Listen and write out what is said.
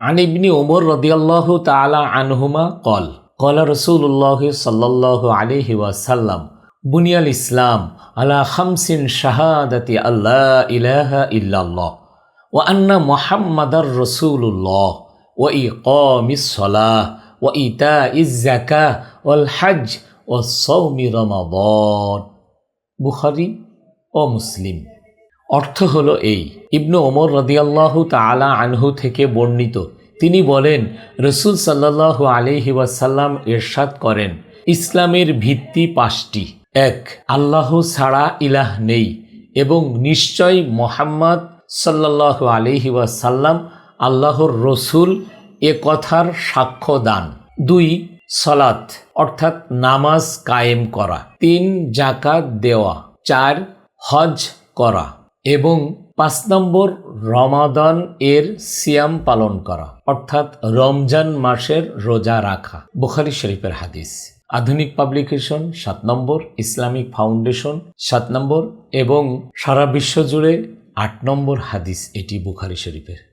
عن ابن عمر رضي الله تعالى عنهما قال قال رسول الله صلى الله عليه وسلم بني الإسلام على خمس شهادة أن لا إله إلا الله وأن محمد رسول الله وإقام الصلاة وإيتاء الزكاة والحج والصوم رمضان বুখারি ও মুসলিম অর্থ হলো এই। ইবনু ওমর রদিয়াল্লাহু তাআলা আনহু থেকে বর্ণিত। তিনি বলেন, রসুল সাল্লাল্লাহু আলাইহি ওয়াসাল্লাম এরশাদ করেন, ইসলামের ভিত্তি পাঁচটি। এক, আল্লাহ ছাড়া ইলাহ নেই এবং নিশ্চয় মোহাম্মদ সাল্লাল্লাহু আলাইহি ওয়াসাল্লাম আল্লাহর রসুল এ কথার সাক্ষ্য দান। দুই সলাত অর্থাৎ নামাজ কায়েম করা। তিন জাকাত দেওয়া। চার, হজ করা। এবং পাঁচ নম্বর রমাদান এর সিয়াম পালন করা, অর্থাৎ রমজান মাসের রোজা রাখা। বুখারি শরীফের হাদিস। আধুনিক পাবলিকেশন, সাত নম্বর। ইসলামিক ফাউন্ডেশন, সাত নম্বর। এবং সারা বিশ্ব জুড়ে আট নম্বর হাদিস এটি বুখারি শরীফের।